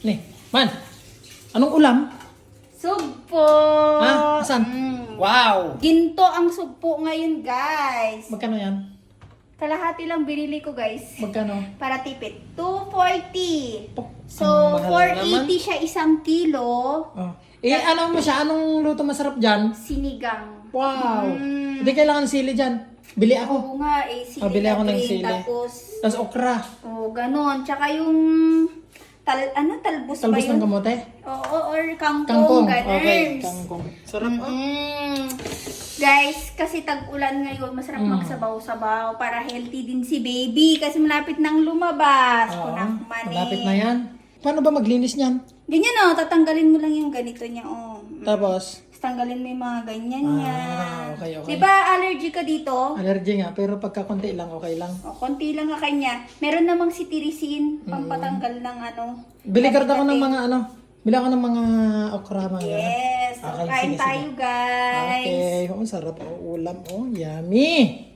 Ni, man. Anong ulam? Sugpo! Ah, asan? Mm. Wow! Ginto ang sugpo ngayon, guys. Magkano yan? Kalahati lang binili ko, guys. Magkano? Para tipid. 240. Pok, So, ang mahal 480 siya isang kilo. Oh. Eh, ano mo siya? Anong luto masarap dyan? Sinigang. Wow! Mm. Hindi kailangan sili dyan. Bili ako. Oo nga, eh. Sili Ah, bili ako ng sili. Tapos, Tapos okra. oh, ganon. Tsaka yung, tal, ano, talbos, ba Talbos yun? ng kamote. Oo, or kangkong, Kangkong. ganon. Okay, kangkong. Sarap ah. Mm. Guys, kasi tag-ulan ngayon, masarap Mm. magsabaw-sabaw para healthy din si baby kasi malapit nang lumabas. Oo, Kunak mani. malapit na yan. Paano ba maglinis niyan? Ganyan oh, tatanggalin mo lang yung ganito niya oh. Mm. Tapos tanggalin mo yung mga ganyan Ah, niya. okay, okay. Di ba allergy ka dito? allergy nga, pero pagka konti lang, okay lang. O, konti lang ka kanya. Meron namang cetirizine, pampatanggal ng ano. Bili ka ako ng mga ano, bili ako ng mga okra, mga Yes, Okay, kain sige, tayo guys. Okay, oh, sarap oh, ulam. Oh, yummy!